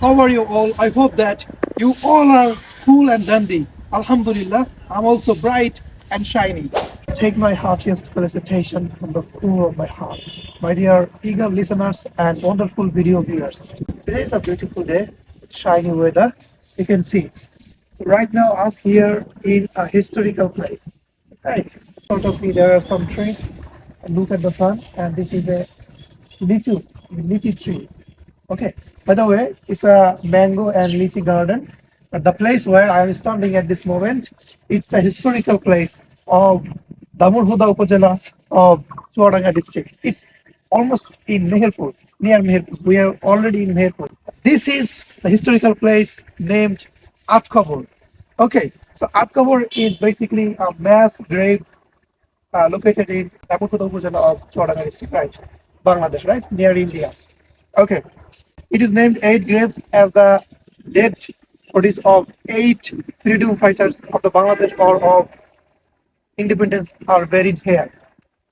How are you all? I hope that you all are cool and dandy. Alhamdulillah, I'm also bright and shiny. Take my heartiest felicitation from the core of my heart. My dear eager listeners and wonderful video viewers. Today is a beautiful day, shiny weather. You can see. So right now I'm here in a historical place. Right. Front of me there are some trees. Look at the sun and this is a lychee, lychee tree. Okay. By the way, it's a mango and lychee garden. But the place where I am standing at this moment, it's a historical place of Damurhuda Upazila of Chuadanga district. It's almost in Meherpur, near Meherpur. We are already in Meherpur. This is the historical place named Atkabur. Okay, so Atkabur is basically a mass grave uh, located in Damurhuda Upazila of Chuadanga district, right? Bangladesh, right? Near India. Okay. It is named eight graves as the dead bodies of eight freedom fighters of the Bangladesh or of Independence are buried here.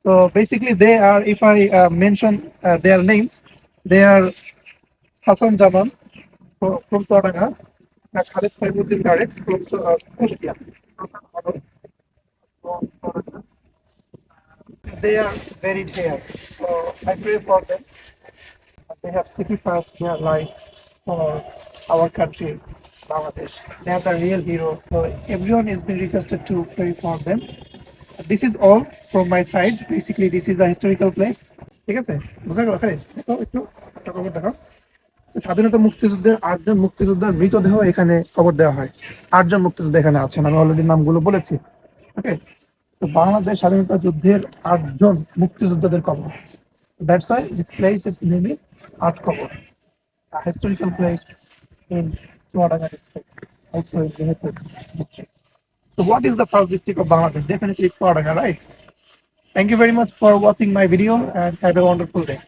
So basically, they are, if I uh, mention uh, their names, they are Hassan Jaman from, from Khalid Faimuddin Garek from uh, Kustia. They are buried here. So I pray for them they have sacrificed their life for our country, Bangladesh. They are the real heroes. So everyone is being requested to pray for them. This is all from my side. Basically, this is a historical place. খবর স্বাধীনতা মুক্তিযুদ্ধের আটজন মুক্তিযোদ্ধার মৃতদেহ এখানে খবর দেওয়া হয় আটজন মুক্তিযোদ্ধা এখানে আছেন আমি অলরেডি নামগুলো বলেছি ওকে তো বাংলাদেশ স্বাধীনতা যুদ্ধের আটজন মুক্তিযোদ্ধাদের কবর That's why this place is named Art Cover, a historical place in Chuadanga district, also in district. So what is the first district of Bangladesh? Definitely Chuadanga, right? Thank you very much for watching my video and have a wonderful day.